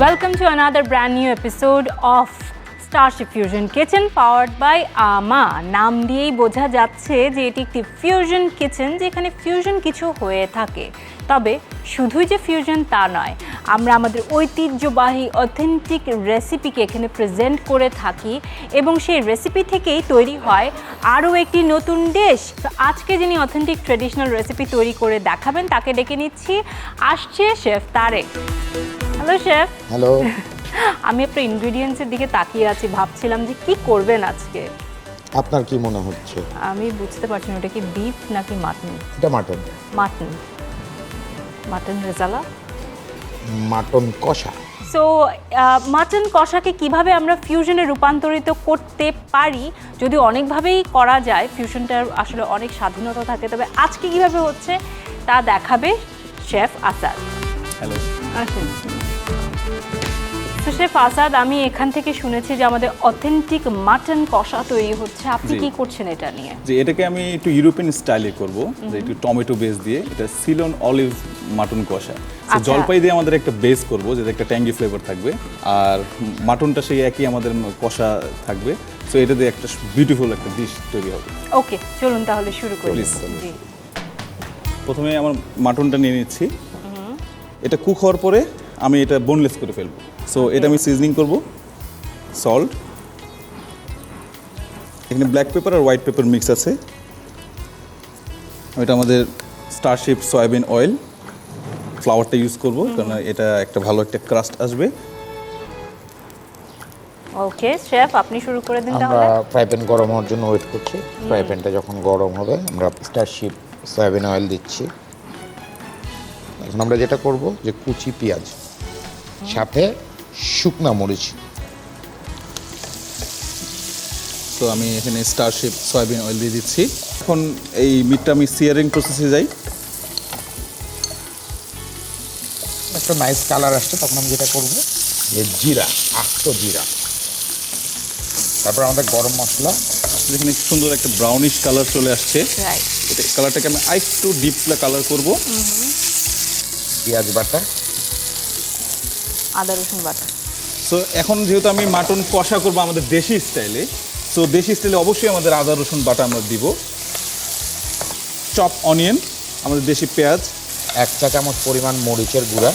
Welcome to another brand new episode of Starship Fusion Kitchen, powered by আমা নাম দিয়েই বোঝা যাচ্ছে যে এটি একটি ফিউশন কিচেন যেখানে ফিউশন কিছু হয়ে থাকে। তবে শুধুই যে ফিউশন তা নয়, আমরা আমাদের ঐতিহ্যবাহী অথেন্টিক রেসিপিকে এখানে প্রেজেন্ট করে থাকি এবং সেই রেসিপি থেকেই তৈরি হয় আরও একটি নতুন ডিশ তো আজকে যিনি অথেন্টিক ট্রেডিশনাল রেসিপি তৈরি করে দেখাবেন, তাকে ডেকে নিচ্ছি, আসছে chef Tarek. Hello chef hello আমি আপনার ইনগ্রিডিয়েন্টসের দিকে তাকিয়ে আছি ভাবছিলাম যে কি করবেন আজকে? আপনার কি মনে হচ্ছে? আমি বুঝতে পারছি না ওটা কি বিফ নাকি মাটন এটা mutton mutton mutton rezala? Mutton কষা। সো মাটন কষাকে কীভাবে আমরা ফিউশনে রূপান্তরিত করতে পারি? যদি অনেকভাবেই করা যায় ফিউশনটার আসলে অনেক স্বাধীনতা থাকে তবে আজকে কীভাবে হচ্ছে তা দেখাবে শেফ আসাদ। হ্যালো আসেন। তো শেফ আসাদ আমি এখান থেকে শুনেছি যে আমাদের অথেন্টিক মাটন কষা তৈরি হচ্ছে। আপনি কি করছেন এটা নিয়ে? যে এটাকে আমি একটু ইউরোপিয়ান স্টাইলে করব। যে একটু টমেটো বেস দিয়ে এটা সিলন অলিভ মাটন কষা। আচ্ছা। জলপাই দিয়ে আমাদের একটা বেস করব যাতে একটা ট্যাঙ্গি ফ্লেভার থাকবে। আর মাটনটা সেই একই আমাদের কষা থাকবে। সো এটা দিয়ে একটা বিউটিফুল একটা ডিশ তৈরি হবে। ওকে চলুন তাহলে শুরু করি। জি। প্রথমে আমার মাটনটা নিয়ে নিচ্ছি। এটা কুক হওয়ার পরে আমি এটা বোনলেস করে ফেলব। সো এটা আমি সিজনিং করব। সল্ট এখানে ব্ল্যাক পেপার আর হোয়াইট পেপার মিক্স আছে। এটা আমাদের স্টারশিপ সয়াবিন অয়েল ফ্লাওয়ারটা ইউজ করব কারণ এটা একটা ভালো একটা ক্রাস্ট আসবে। ওকে শেফ আপনি শুরু করে দিন তাহলে। আমরা ফ্রাই প্যান গরম হওয়ার জন্য ওয়েট করছি। ফ্রাই প্যানটা যখন গরম হবে আমরা স্টারশিপ সয়াবিন অয়েল দিচ্ছি। এখন আমরা যেটা করব যে কুচি পেঁয়াজ। সাথে শুকনা মরিচ। তো আমি এখানে স্টারশিপ সয়াবিন অয়েল দিয়ে দিচ্ছি। এখন এই মিটটা আমি সিয়ারিং প্রসেসে যাই। একটা নাইস কালার আসছে তখন আমি যেটা করব। যে জিরা আস্ত জিরা। তারপর আমাদের গরম মশলা। যেখানে সুন্দর একটা ব্রাউনিশ কালার চলে আসছে। এটা কালারটাকে আমি আরেকটু ডিপ কালার করব। পেঁয়াজ বাটা। আদা রসুন বাটা। সো এখন যেহেতু আমি মাটন কষা করব আমাদের দেশি স্টাইলে সো দেশি স্টাইলে অবশ্যই আমাদের আদা রসুন বাটা আমরা দিব। চপ অনিয়ন আমাদের দেশি পেঁয়াজ। এক চা চামচ পরিমাণ মরিচের গুঁড়া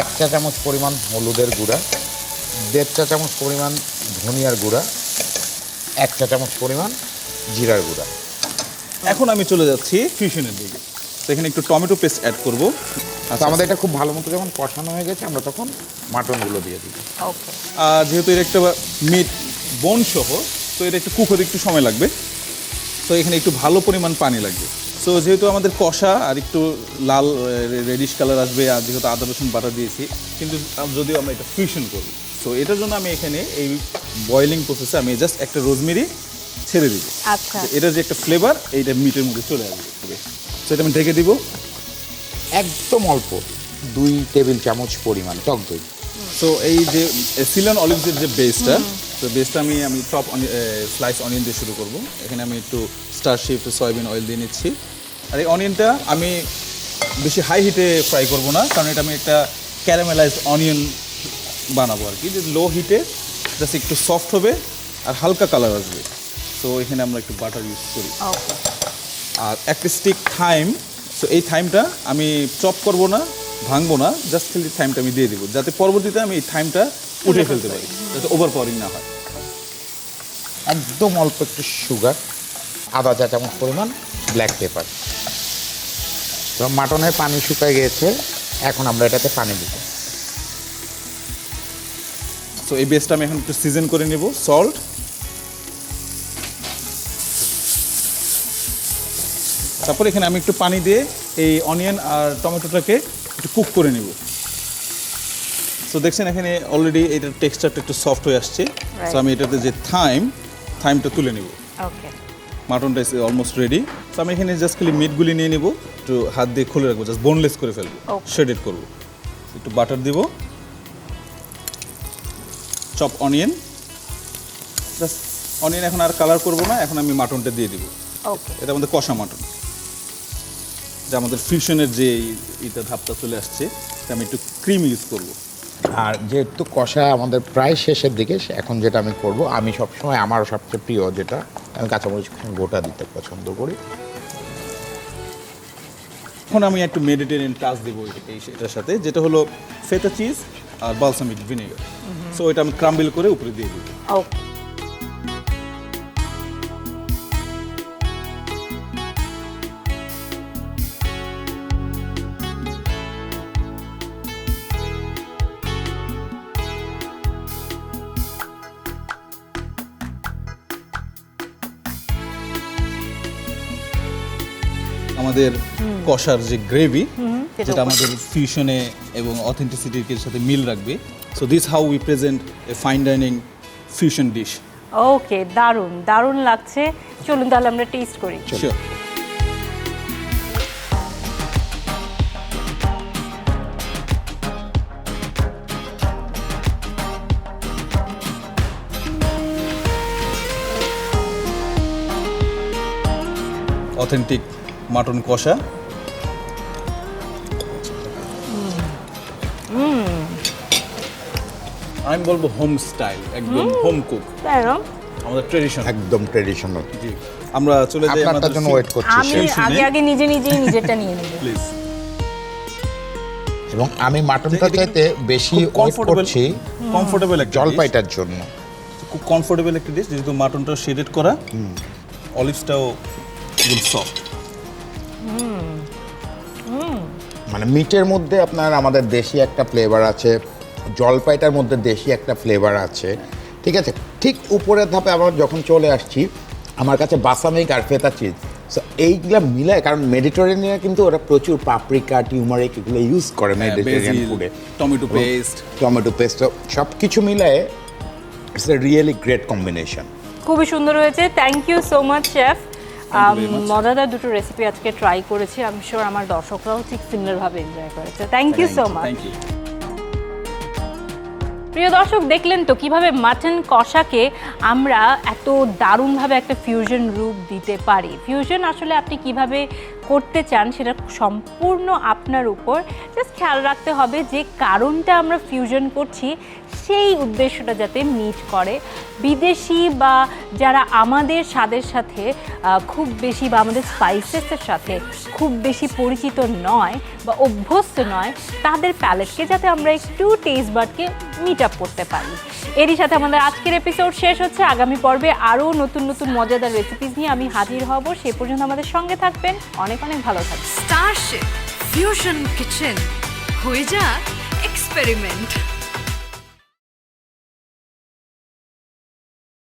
এক চা চামচ পরিমাণ হলুদের গুঁড়া দেড় চা চামচ পরিমাণ ধনিয়ার গুঁড়া এক চা চামচ পরিমাণ জিরার গুঁড়া। এখন আমি চলে যাচ্ছি ফিউশনের দিকে। তো এখানে একটু টমেটো পেস্ট অ্যাড করব। তো আমাদের এটা খুব ভালো মতো যখন কষানো হয়ে গেছে আমরা তখন মাটনগুলো দিয়ে দিই। ওকে আর যেহেতু এটা একটা মিট বোন সহ তো এটা একটু কুক হতে একটু সময় লাগবে। তো এখানে একটু ভালো পরিমাণ পানি লাগবে। সো যেহেতু আমাদের কষা আর একটু লাল রেডিশ কালার আসবে আর যেহেতু আদা রসুন বাটা দিয়েছি কিন্তু যদিও আমরা এটা ফিউশন করি। সো এটার জন্য আমি এখানে এই বয়েলিং প্রসেসে আমি জাস্ট একটা রোজমেরি ছেড়ে দিব। আচ্ছা। এটার যে একটা ফ্লেভার এইটা মিটের মধ্যে চলে আসবে। সো এটা আমি ঢেকে দিব। একদম অল্প দুই টেবিল চামচ পরিমাণ টক দই। সো এই যে সিলন অলিভসের যে বেসটা তো বেসটা আমি আমি টপ স্লাইস অনিয়ন দিয়ে শুরু করব। এখানে আমি একটু স্টারশিপ সয়াবিন অয়েল দিয়ে নিচ্ছি। আর এই অনিয়নটা আমি বেশি হাই হিটে ফ্রাই করব না কারণ এটা আমি একটা ক্যারামেলাইজড অনিয়ন বানাবো আর কি। যে লো হিটে জাস্ট একটু সফট হবে আর হালকা কালার আসবে। তো এখানে আমরা একটু বাটার ইউজ করি। ওকে আর একটা স্টিক থাইম সো এই থাইমটা আমি চপ করব না ভাঙবো না জাস্ট খালি থাইমটা আমি দিয়ে দেবো যাতে পরবর্তীতে আমি এই থাইমটা উঠে ফেলতে পারি যাতে ওভার পাওয়ারিং না হয়। একদম অল্প একটু সুগার আদা চা চামচ পরিমাণ ব্ল্যাক পেপার তো মাটনের পানি শুকায় গিয়েছে এখন আমরা এটাতে পানি দিব। তো এই বেসটা আমি এখন একটু সিজন করে নেব সল্ট তারপর এখানে আমি একটু পানি দিয়ে এই অনিয়ন আর টমেটোটাকে একটু কুক করে নেব। সো দেখছেন এখানে অলরেডি এটার টেক্সচারটা একটু সফট হয়ে আসছে। সো আমি এটাতে যে থাইম থাইমটা তুলে নেব। ওকে মাটনটা ইস অলমোস্ট রেডি তো আমি এখানে জাস্ট খালি মিটগুলি নিয়ে নেব একটু হাত দিয়ে খুলে রাখব জাস্ট বোনলেস করে ফেলব শেডেড করব। একটু বাটার দিব। চপ অনিয়ন জাস্ট অনিয়ন এখন আর কালার করব না এখন আমি মাটনটা দিয়ে দিব। এটা আমাদের কষা মাটন যে আমাদের ফিউশনের যে এইটা ধাপটা চলে আসছে আমি একটু ক্রিম ইউজ করব। আর যেহেতু কষা আমাদের প্রায় শেষের দিকে এখন যেটা আমি করব আমি সবসময় আমার সবচেয়ে প্রিয় যেটা আমি কাঁচামরিচ গোটা দিতে পছন্দ করি। এখন আমি একটু মেডিটেরিয়ান টাচ দেবো এই এটার সাথে যেটা হলো ফেতা চিজ আর বালসামিক ভিনেগার সো এটা আমি ক্রাম্বিল করে উপরে দিয়ে দিই ওকে আমাদের কষার যে গ্রেভি যেটা আমাদের ফিউশনে এবং অথেন্টিসিটির সাথে মিল রাখবে। So this how we present a fine dining fusion dish okay দারুণ দারুণ লাগছে। চলুন তাহলে আমরা টেস্ট করি। শিওর অথেন্টিক মাটন কষা। আমি বলব হোম স্টাইল একদম হোম। কুক। আমাদের ট্রেডিশন একদম ট্রেডিশনাল। জি। আমরা চলে যাই আপনারটার জন্য ওয়েট করছি আমি আগে আগে নিজে নিজেই নিজেরটা নিয়ে নেব। প্লিজ এবং আমি মাটনটা চাইতে বেশি ওয়েট করছি কমফোর্টেবল একটা জলপাইটার জন্য। খুব কমফোর্টেবল একটা ডিশ যেহেতু মাটনটা শেডেড করা। অলিভসটাও সফট মানে মিটের মধ্যে আপনার আমাদের দেশি একটা ফ্লেভার আছে জলপাইটার মধ্যে দেশি একটা ফ্লেভার আছে ঠিক আছে? ঠিক উপরের ধাপে আবার যখন চলে আসছি আমার কাছে বাসামিক আর ফেতা চিজ সো এইগুলা মিলায় কারণ মেডিটেরিয়ানে কিন্তু ওরা প্রচুর পাপরিকা টিউমারিক এগুলো ইউজ করে মেডিটেরিয়ান ফুডে টমেটো পেস্ট টমেটো পেস্ট সব কিছু মিলায় it's a really great combination খুবই সুন্দর হয়েছে। Thank you so much chef. মজাদার দুটো রেসিপি আজকে ট্রাই করেছি আমি শিওর আমার দর্শকরাও ঠিক সিমিলারভাবে এনজয় করেছে। থ্যাংক ইউ সো মাচ প্রিয় দর্শক দেখলেন তো কীভাবে মাটন কষাকে আমরা এত দারুণভাবে একটা ফিউশন রূপ দিতে পারি। ফিউশন আসলে আপনি কীভাবে করতে চান সেটা সম্পূর্ণ আপনার উপর। জাস্ট খেয়াল রাখতে হবে যে কারণটা আমরা ফিউশন করছি, সেই উদ্দেশ্যটা যাতে মিট করে। বিদেশি বা যারা আমাদের স্বাদের সাথে খুব বেশি বা আমাদের স্পাইসেসের সাথে খুব বেশি পরিচিত নয় বা অভ্যস্ত নয়, তাদের প্যালেটকে যাতে আমরা একটু টেস্ট বার্ডকে মিট আপ করতে পারি। এরই সাথে আমাদের আজকের এপিসোড শেষ হচ্ছে। আগামী পর্বে আরও নতুন নতুন মজাদার রেসিপিস নিয়ে আমি হাজির হব। সে পর্যন্ত আমাদের সঙ্গে থাকবেন। অনেক অনেক ভালো থাকবেন। স্টারশিপ ফিউশন কিচেন হয়ে যা এক্সপেরিমেন্ট